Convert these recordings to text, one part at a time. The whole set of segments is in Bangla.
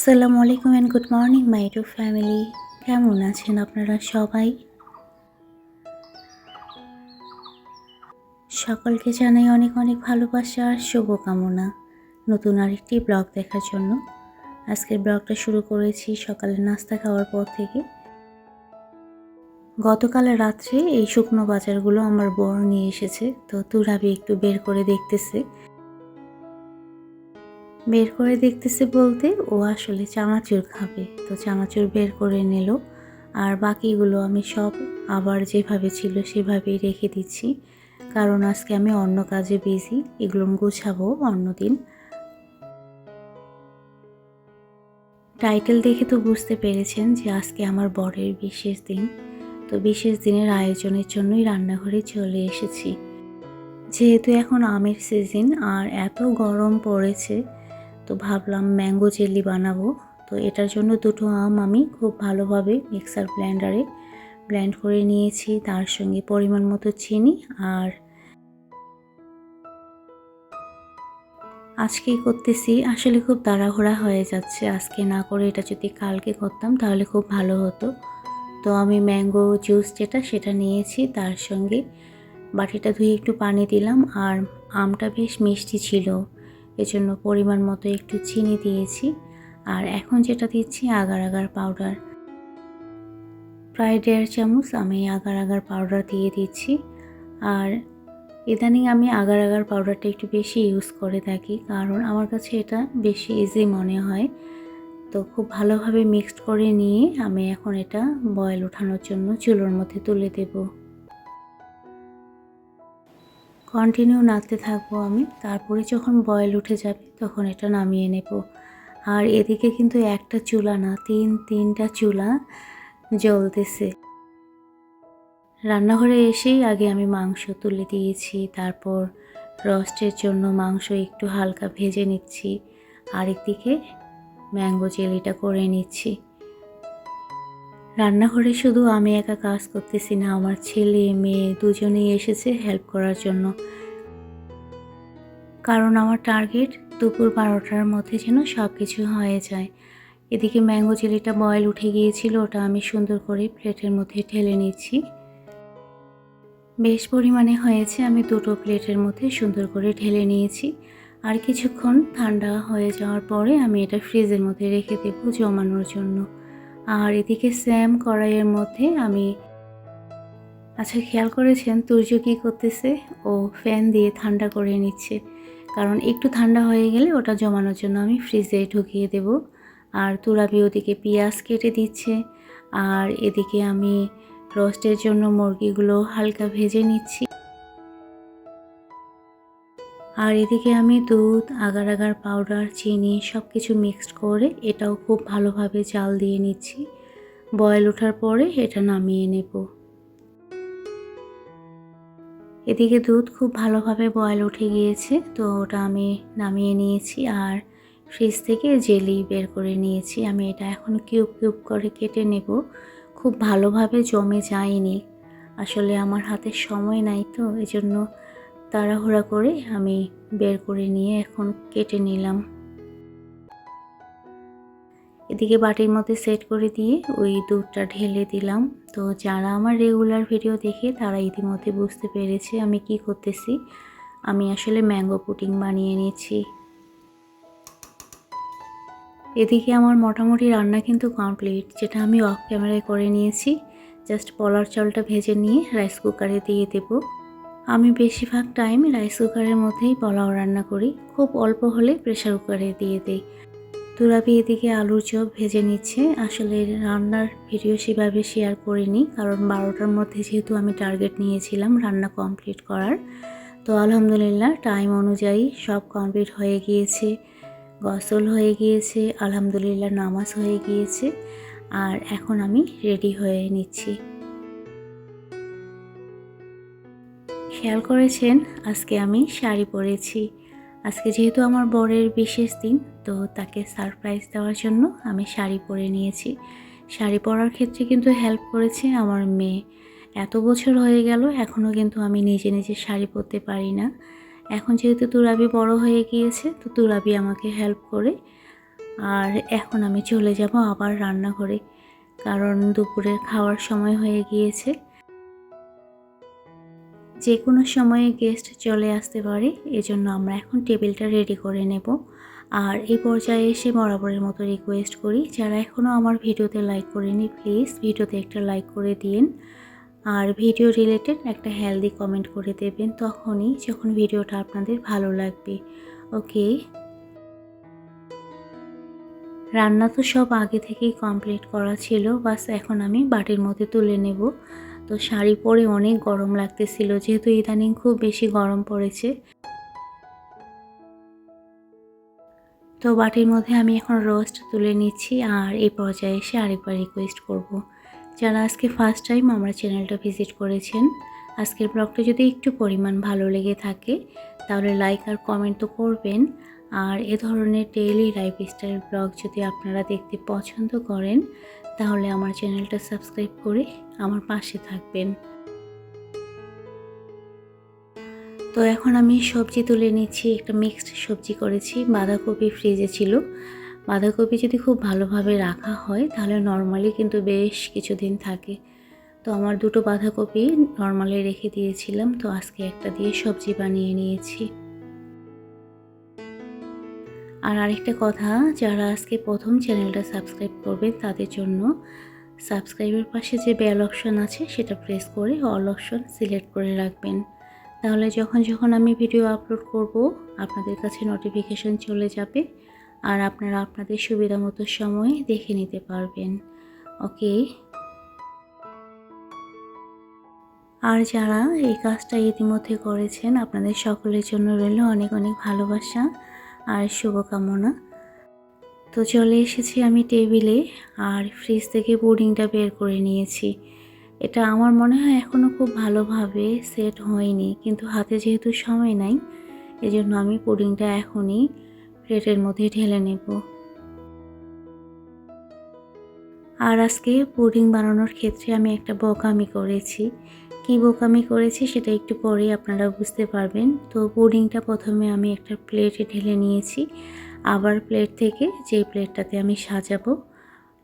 আসসালামু আলাইকুম and good morning my two family কেমন আছেন আপনারা সবাই? সকলকে জানাই অনেক অনেক ভালোবাসা আর শুভকামনা নতুন আরেকটি ব্লগ দেখার জন্য। আজকের ব্লগটা শুরু করেছি সকালে নাস্তা খাওয়ার পর থেকে। গতকাল রাত্রে এই শুকনো বাজারগুলো আমার বর নিয়ে এসেছে, তো তুরাবি একটু বের করে দেখতেছে। বের করে দেখতেছে বলতে ও আসলে চানাচুর খাবে। তো চানাচুর বের করে নিল। আর বাকিগুলো আমি সব আবার যেভাবে ছিল সেভাবেই রেখে দিচ্ছি। কারণ আজকে আমি অন্য কাজে বিজি এগুলো গুছাবো অন্যদিন। টাইটেল দেখে তো বুঝতে পেরেছেন যে আজকে আমার বরের বিশেষ দিন। তো বিশেষ দিনের আয়োজনের জন্যই রান্নাঘরে চলে এসেছি। যেহেতু এখন আমের সিজন আর এত গরম পড়েছে তো ভাবলাম ম্যাঙ্গো জেলি বানাবো। তো এটার জন্য দুটো আম আমি খুব ভালোভাবে মিক্সার ব্লেন্ডারে ব্লেন্ড করে নিয়েছি। তার সঙ্গে পরিমাণ মতো চিনি আর আজকেই করতেছি। আসলে খুব তাড়াহুড়া হয়ে যাচ্ছে। আজকে না করে এটা যদি কালকে করতাম তাহলে খুব ভালো হতো। তো আমি ম্যাঙ্গো জুস যেটা সেটা নিয়েছি। তার সঙ্গে বাটিটা ধুয়ে একটু পানি দিলাম আর আমটা বেশ মিষ্টি ছিল। এজন্য পরিমাণ মতো একটু চিনি দিয়েছি। আর এখন যেটা দিচ্ছি, আগার আগার পাউডার প্রায় দেড় চামচ আমি আগার আগার পাউডার দিয়ে দিচ্ছি। আর ইদানিং আমি আগার আগার পাউডারটা একটু বেশি ইউজ করে থাকি, কারণ আমার কাছে এটা বেশি ইজি মনে হয়। তো খুব ভালোভাবে মিক্সড করে নিয়ে আমি এখন এটা বয়েল ওঠানোর জন্য চুলোর মধ্যে তুলে দেবো। কন্টিনিউ নাড়তে থাকব আমি। তারপরে যখন বয়েল উঠে যাবে তখন এটা নামিয়ে নেব। আর এদিকে কিন্তু একটা চুলা না, তিন, তিনটা চুলা জ্বলতেছে। রান্নাঘরে এসেই আগে আমি মাংস তুলে দিয়েছি, তারপর রস্টের জন্য মাংস একটু হালকা ভেজে নিচ্ছি, আরেকদিকে ম্যাঙ্গো জেলিটা করে নিচ্ছি। রান্নাঘরে শুধু আমি একা কাজ করতেছি না, আমার ছেলে, মেয়ে দুজনেই এসেছে হেল্প করার জন্য। কারণ আমার টার্গেট দুপুর বারোটার মধ্যে যেন সব কিছু হয়ে যায়। এদিকে ম্যাঙ্গো জেলিটা বয়েল উঠে গিয়েছিল, ওটা আমি সুন্দর করে প্লেটের মধ্যে ঢেলে নিচ্ছি। বেশ পরিমাণে হয়েছে, আমি দুটো প্লেটের মধ্যে সুন্দর করে ঢেলে নিয়েছি। আর কিছুক্ষণ ঠান্ডা হয়ে যাওয়ার পরে আমি এটা ফ্রিজের মধ্যে রেখে দেবো জমানোর জন্য। আর এদিকে স্যাম কড়াইয়ের মধ্যে আমি আচ্ছা খেয়াল করেছেন তুর্য কী করতেছে? ও ফ্যান দিয়ে ঠান্ডা করে নিচ্ছে। কারণ একটু ঠান্ডা হয়ে গেলে ওটা জমানোর জন্য আমি ফ্রিজে ঢুকিয়ে দেব। আর তুরাবি ওদিকে পেঁয়াজ কেটে দিচ্ছে। আর এদিকে আমি রোস্টের জন্য মুরগিগুলো হালকা ভেজে নিচ্ছি। আর এদিকে আমি দুধ, আগার আগার পাউডার চিনি সব কিছু মিক্সড করে এটাও খুব ভালোভাবে জাল দিয়ে নিচ্ছি। বয়েল ওঠার পরে এটা নামিয়ে নেব। এদিকে দুধ খুব ভালোভাবে বয়েল উঠে গিয়েছে, তো ওটা আমি নামিয়ে নিয়েছি আর ফ্রিজ থেকে জেলি বের করে নিয়েছি। আমি এটা এখন কিউব কিউব করে কেটে নেব। খুব ভালোভাবে জমে যায়নি। আসলে আমার হাতে সময় নাই তো, এজন্য তাড়াহুড়া করে আমি বের করে নিয়ে এখন কেটে নিলাম। এদিকে বাটির মধ্যে সেট করে দিয়ে ওই দুধটা ঢেলে দিলাম। তো যারা আমার রেগুলার ভিডিও দেখে তারা ইতিমধ্যে বুঝতে পেরেছে আমি কি করতেছি। আমি আসলে ম্যাঙ্গো পুটিং বানিয়ে নিয়েছি। এদিকে আমার মোটামুটি রান্না কিন্তু কমপ্লিট, যেটা আমি অফ ক্যামেরায় করে নিয়েছি। জাস্ট পলার চালটা ভেজে নিয়ে রাইস কুকারে দিয়ে দেবো। আমি বেশিরভাগ টাইম রাইস কুকারের মধ্যেই পোলাও রান্না করি। খুব অল্প হলে প্রেশার কুকারে দিয়ে দিই। তুরাবি এদিকে আলুর চপ ভেজে নিচ্ছে। আসলে রান্নার ভিডিও সেভাবে শেয়ার করিনি, কারণ বারোটার মধ্যে যেহেতু আমি টার্গেট নিয়েছিলাম রান্না কমপ্লিট করার। তো আলহামদুলিল্লাহ টাইম অনুযায়ী সব কমপ্লিট হয়ে গিয়েছে। গসল হয়ে গিয়েছে, আলহামদুলিল্লাহ নামাজ হয়ে গিয়েছে। আর এখন আমি রেডি হয়ে নিচ্ছি। খেয়াল করেছেন, আজকে আমি শাড়ি পরেছি। আজকে যেহেতু আমার বরের বিশেষ দিন, তো তাকে সারপ্রাইজ দেওয়ার জন্য আমি শাড়ি পরে নিয়েছি। শাড়ি পরার ক্ষেত্রে কিন্তু হেল্প করেছে আমার মেয়ে। এত বছর হয়ে গেল এখনও কিন্তু আমি নিজে নিজে শাড়ি পরতে পারি না। এখন যেহেতু তুরাবি বড় হয়ে গিয়েছে, তো তুরাবি আমাকে হেল্প করে। আর এখন আমি চলে যাব আবার রান্নাঘরে, কারণ দুপুরের খাওয়ার সময় হয়ে গিয়েছে। যে কোনো সময়ে গেস্ট চলে আসতে পারে, এজন্য আমরা এখন টেবিলটা রেডি করে নেব। আর এই পর্যায়ে এসে বরাবরের মতো রিকোয়েস্ট করি, যারা এখনও আমার ভিডিওতে লাইক করেনি প্লিজ ভিডিওতে একটা লাইক করে দিন। আর ভিডিও রিলেটেড একটা হেলদি কমেন্ট করে দেবেন তখনই যখন ভিডিওটা আপনাদের ভালো লাগবে। ওকে রান্না তো সব আগে থেকেই কমপ্লিট করা ছিল, বাস এখন আমি বাটির মধ্যে তুলে নেব। তো শাড়ি পরে অনেক গরম লাগতেছিল, যেহেতু ইদানিং খুব বেশি গরম পড়েছে তো বাটির মধ্যে আমি এখন রোস্ট তুলে নিচ্ছি আর এই পর্যায়ে এসে আরেকবার রিকোয়েস্ট করব। যারা আজকে ফার্স্ট টাইম আমার চ্যানেলটা ভিজিট করেছেন, আজকের ব্লগটা যদি একটু পরিমাণ ভালো লেগে থাকে, তাহলে লাইক আর কমেন্ট তো করবেন আর এ ধরনের ডেইলি লাইফস্টাইল ব্লগ যদি আপনারা দেখতে পছন্দ করেন, তাহলে আমার চ্যানেলটা সাবস্ক্রাইব করে আমার পাশে থাকবেন। তো এখন আমি সবজি তুলে নিচ্ছি, একটা মিক্সড সবজি করেছি, বাঁধাকপি ফ্রিজে ছিল। বাঁধাকপি যদি খুব ভালোভাবে রাখা হয়, তাহলে নর্মালি কিন্তু বেশ কিছুদিন থাকে। তো আমার দুটো বাঁধাকপি নর্মালি রেখে দিয়েছিলাম, তো আজকে একটা দিয়ে সবজি বানিয়ে নিয়েছি। আর আরেকটা কথা, যারা আজকে প্রথম চ্যানেলটা সাবস্ক্রাইব করবেন, তাদের জন্য সাবস্ক্রাইবের পাশে যে বেল অপশন আছে, সেটা প্রেস করে অল অপশন সিলেক্ট করে রাখবেন। তাহলে যখন যখন আমি ভিডিও আপলোড করব, আপনাদের কাছে নোটিফিকেশন চলে যাবে আর আপনারা আপনাদের সুবিধা মতো সময়ে দেখে নিতে পারবেন। ওকে? আর যারা এই কাজটা ইতিমধ্যে করেছেন, আপনাদের সকলের জন্য রইল অনেক অনেক ভালোবাসা। আর শুভকামনা। তো চলে এসেছি আমি টেবিলে আর ফ্রিজ থেকে পুডিংটা বের করে নিয়েছি। এটা আমার মনে হয় এখনও খুব ভালোভাবে সেট হয়নি, কিন্তু হাতে যেহেতু সময় নাই, এজন্য আমি পুডিংটা এখনই প্লেটের মধ্যে ঢেলে নেব। আর আজকে পুডিং বানানোর ক্ষেত্রে আমি একটা বোকামি করেছি। কি বোকামি করেছি সেটা একটু পরে আপনারা বুঝতে পারবেন। তো পুডিংটা প্রথমে আমি একটা প্লেটে ঢেলে নিয়েছি। আবার প্লেট থেকে যেই প্লেটটাতে আমি সাজাবো,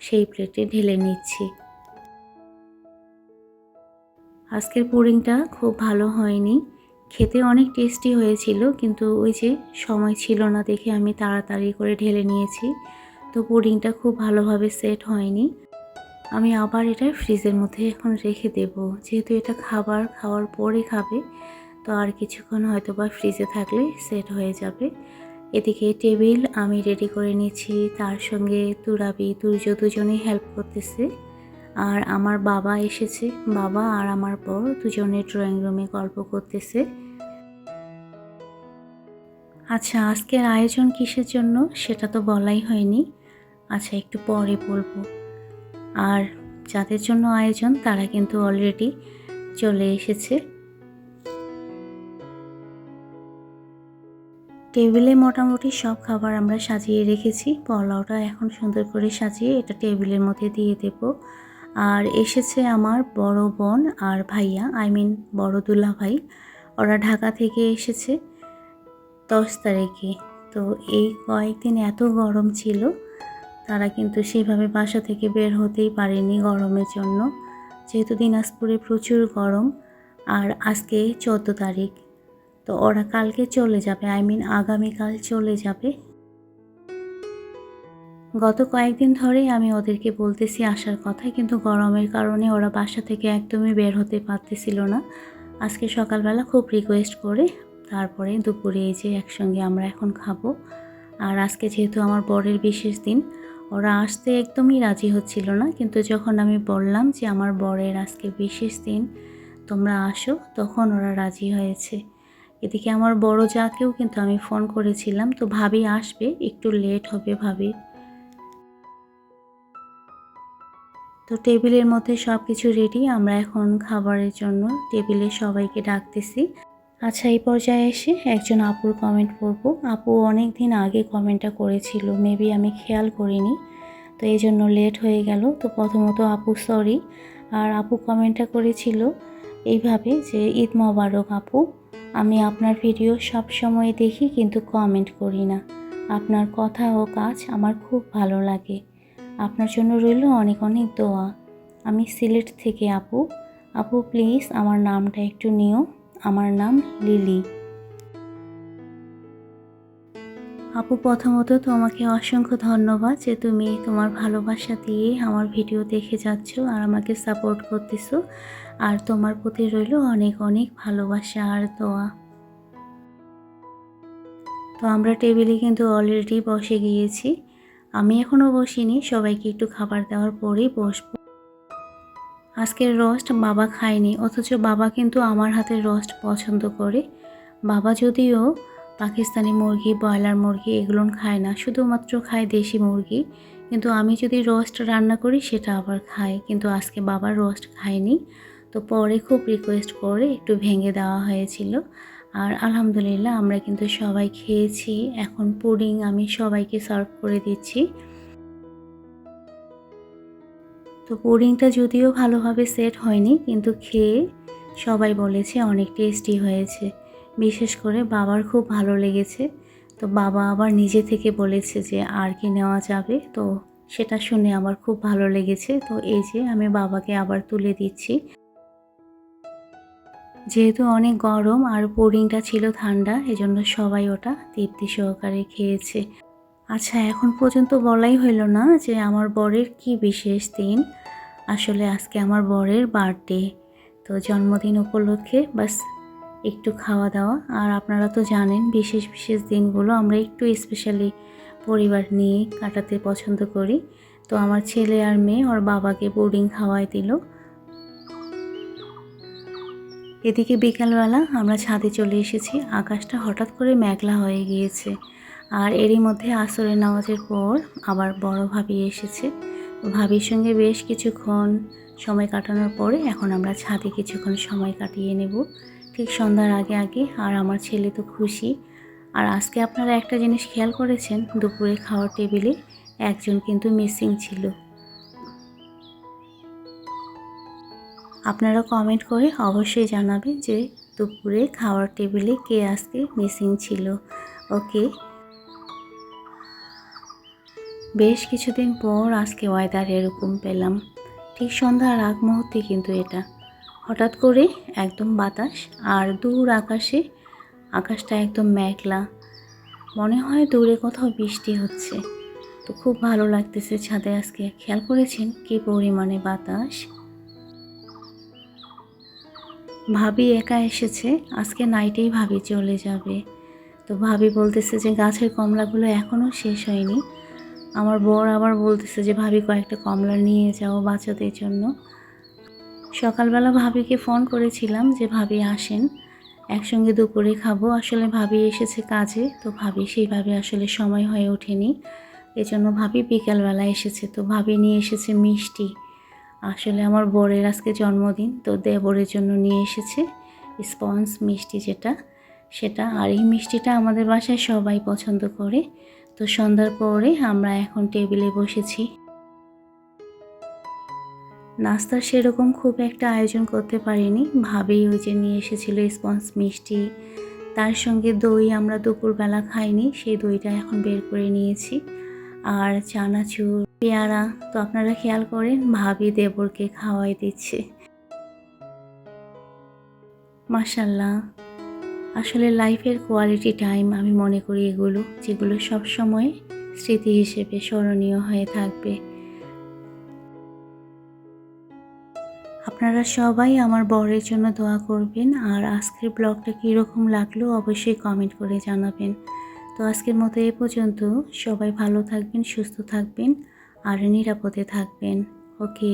সেই প্লেটে ঢেলে নিচ্ছি। আজকের পুডিংটা খুব ভালো হয়নি। খেতে অনেক টেস্টি হয়েছিল, কিন্তু ওই যে সময় ছিল না দেখে আমি তাড়াতাড়ি করে ঢেলে নিয়েছি। তো পুডিংটা খুব ভালোভাবে সেট হয়নি। আমি আবার এটা ফ্রিজের মধ্যে এখন রেখে দেব। যেহেতু এটা খাবার খাওয়ার পরে খাবে, তো আর কিছুক্ষণ হয়তো বা ফ্রিজে থাকলে সেট হয়ে যাবে। এদিকে টেবিল আমি রেডি করে নিচ্ছি তার সঙ্গে তুরাবি তুর্য দুজনেই হেল্প করতেছে। আর আমার বাবা এসেছে, বাবা আর আমার পর দুজনে ড্রয়িং রুমে গল্প করতেছে। আচ্ছা আজকের আয়োজন কিসের জন্য সেটা তো বলাই হয়নি। আচ্ছা একটু পরে বলব। আর যাদের জন্য আয়োজন, তারা কিন্তু অলরেডি চলে এসেছে। টেবিলে মোটামুটি সব খাবার আমরা সাজিয়ে রেখেছি। পোলাওটা এখন সুন্দর করে সাজিয়ে এটা টেবিলের মধ্যে দিয়ে দেব। আর এসেছে আমার বড় বোন আর ভাইয়া আই মিন বড় দুলা ভাই। ওরা ঢাকা থেকে এসেছে দশ তারিখে। তো এই কয়েকদিন এত গরম ছিল তারা কিন্তু সেভাবে বাসা থেকে বের হতেই পারেনি গরমের জন্য। যেহেতু দিনাজপুরে প্রচুর গরম, আর আজকে চোদ্দ তারিখ। তো ওরা কালকে চলে যাবে, আই মিন আগামীকাল চলে যাবে। গত কয়েকদিন ধরেই আমি ওদেরকে বলতেছি আসার কথা, কিন্তু গরমের কারণে ওরা বাসা থেকে একদমই বের হতে পারতেছিল না। আজকে সকালবেলা খুব রিকোয়েস্ট করে, তারপরে দুপুরে এই যে একসঙ্গে আমরা এখন খাব। আর আজকে যেহেতু আমার বরের বিশেষ দিন ওরা আসতে একদমই রাজি হচ্ছিল না। কিন্তু যখন আমি বললাম যে আমার বরের আজকে বিশেষ দিন, তোমরা আসো, তখন ওরা রাজি হয়েছে। এদিকে আমার বড় যাকেও কিন্তু আমি ফোন করেছিলাম, তো ভাবি আসবে, একটু লেট হবে ভাবি। তো টেবিলের মধ্যে সব কিছু রেডি আমরা এখন খাবারের জন্য টেবিলে সবাইকে ডাকতেছি। আচ্ছা এই পর্যায়ে এসে একজন আপুর কমেন্ট পড়ব। আপু অনেক দিন আগে কমেন্টটা করেছিল মেবি আমি খেয়াল করিনি। তো এই জন্য লেট হয়ে গেল। তো প্রথমত আপু সরি আর আপু কমেন্টটা করেছিল এইভাবে যে, ঈদ মোবারক আপু, আমি আপনার ভিডিও সব সময় দেখি কিন্তু কমেন্ট করি না। আপনার কথা ও কাজ আমার খুব ভালো লাগে। আপনার জন্য রইল অনেক অনেক দোয়া। আমি সিলেট থেকে আপু। আপু প্লিজ আমার নামটা একটু নিও। আমার নাম লিলি। আপু প্রথমত তোমাকে অসংখ্য ধন্যবাদ যে তুমি তোমার ভালোবাসা দিয়ে আমার ভিডিও দেখে যাচ্ছ আর আমাকে সাপোর্ট করতেছো। আর তোমার প্রতি রইল অনেক অনেক ভালোবাসা আর দোয়া। তো আমরা টেবিলে কিন্তু অলরেডি বসে গিয়েছি। আমি এখনও বসিনি, সবাইকে একটু খাবার দেওয়ার পরেই বসবো। আজকের রোস্ট বাবা খায়নি, অথচ বাবা কিন্তু আমার হাতের রোস্ট পছন্দ করে। বাবা যদিও পাকিস্তানি মুরগি, ব্রয়লার মুরগি এগুলো খায় না, শুধুমাত্র খায় দেশি মুরগি। কিন্তু আমি যদি রোস্ট রান্না করি, সেটা আবার খায়। কিন্তু আজকে বাবার রোস্ট খায়নি, তো পরে খুব রিকোয়েস্ট করে একটু ভেঙে দেওয়া হয়েছিল। আর আলহামদুলিল্লাহ আমরা কিন্তু সবাই খেয়েছি। এখন পুডিং আমি সবাইকে সার্ভ করে দিচ্ছি। তো পুডিংটা যদিও ভালোভাবে সেট হয়নি, কিন্তু খেয়ে সবাই বলেছে অনেক টেস্টি হয়েছে। বিশেষ করে বাবার খুব ভালো লেগেছে। তো বাবা আবার নিজে থেকে বলেছে যে আর কি নেওয়া যাবে, তো সেটা শুনে আমার খুব ভালো লেগেছে। তো এই যে আমি বাবাকে আবার তুলে দিচ্ছি। যেহেতু অনেক গরম আর পুডিংটা ছিল ঠান্ডা, এজন্য সবাই ওটা তৃপ্তি সহকারে খেয়েছে। আচ্ছা এখন পর্যন্ত বলাই হইল না যে আমার বরের কি বিশেষ দিন। আসলে আজকে আমার বরের বার্থডে। তো জন্মদিন উপলক্ষে বাস একটু খাওয়া দাওয়া। আর আপনারা তো জানেন, বিশেষ বিশেষ দিনগুলো আমরা একটু স্পেশালি পরিবার নিয়ে কাটাতে পছন্দ করি। তো আমার ছেলে আর মেয়ে, ওর বাবাকে বোর্ডিং খাওয়াই দিল। এদিকে বিকালবেলা আমরা ছাদে চলে এসেছি। আকাশটা হঠাৎ করে মেঘলা হয়ে গিয়েছে। আর এরই মধ্যে আসরের নামাজের পর আবার বড় ভাবি এসেছে। ভাবির সঙ্গে বেশ কিছুক্ষণ সময় কাটানোর পরে এখন আমরা ছাদে কিছুক্ষণ সময় কাটিয়ে নেব। ঠিক সন্ধ্যার আগে আগে, আর আমার ছেলে তো খুশি। আর আজকে আপনারা একটা জিনিস খেয়াল করেছেন, দুপুরে খাওয়ার টেবিলে একজন কিন্তু মিসিং ছিল। আপনারা কমেন্ট করে অবশ্যই জানাবেন যে দুপুরে খাওয়ার টেবিলে কে আজকে মিসিং ছিল। ওকে বেশ কিছুদিন পর আজকে ওয়েদার এরকম পেলাম। ঠিক সন্ধ্যার আগ মুহূর্তে কিন্তু এটা। হঠাৎ করে একদম বাতাস আর দূর আকাশে আকাশটা একদম মেঘলা। মনে হয় দূরে কোথাও বৃষ্টি হচ্ছে। তো খুব ভালো লাগতেছে ছাদে আজকে। খেয়াল করেছেন কি পরিমাণে বাতাস? ভাবি একা এসেছে, আজকে নাইটেই ভাবি চলে যাবে। তো ভাবি বলতেছে যে গাছের কমলাগুলো এখনও শেষ হয়নি। আমার বর আবার বলতেছে যে, ভাবি কয়েকটা কমলা নিয়ে যাও বাচ্চাদের জন্য। সকালবেলা ভাবিকে ফোন করেছিলাম যে, ভাবি আসেন, একসঙ্গে দুপুরে খাব। আসলে ভাবি এসেছে কাজে, তো ভাবি সেইভাবে আসলে সময় হয়ে ওঠেনি। এজন্য ভাবি বিকালবেলা এসেছে, তো ভাবি নিয়ে এসেছে মিষ্টি। আসলে আমার বরের আজকে জন্মদিন, তো দেবরের জন্য নিয়ে এসেছে স্পঞ্জ মিষ্টি যেটা, সেটা। আর এই মিষ্টিটা আমাদের বাসায় সবাই পছন্দ করে। তো সন্ধ্যার পরে আমরা এখন টেবিলে বসেছি। নাস্তার সেরকম খুব একটা আয়োজন করতে পারিনি। ভাবেই ওই যে নিয়ে এসেছিল স্পঞ্জ মিষ্টি। তার সঙ্গে দই আমরা দুপুরবেলা খাইনি, সেই দইটা এখন বের করে নিয়েছি। আর চানাচুর, পেয়ারা, তো আপনারা খেয়াল করেন, ভাবি দেবরকে খাওয়াই দিচ্ছে। মাসাল্লাহ আসলে লাইফের কোয়ালিটি টাইম আমি মনে করি এগুলো, যেগুলো সব সময় স্মৃতি হিসেবে স্মরণীয় হয়ে থাকবে। আপনারা সবাই আমার বরের জন্য দোয়া করবেন, আর আজকের ব্লগটা কীরকম লাগল অবশ্যই কমেন্ট করে জানাবেন। তো আজকের মতো এ পর্যন্ত, সবাই ভালো থাকবেন, সুস্থ থাকবেন, আর নিরাপদে থাকবেন। ওকে।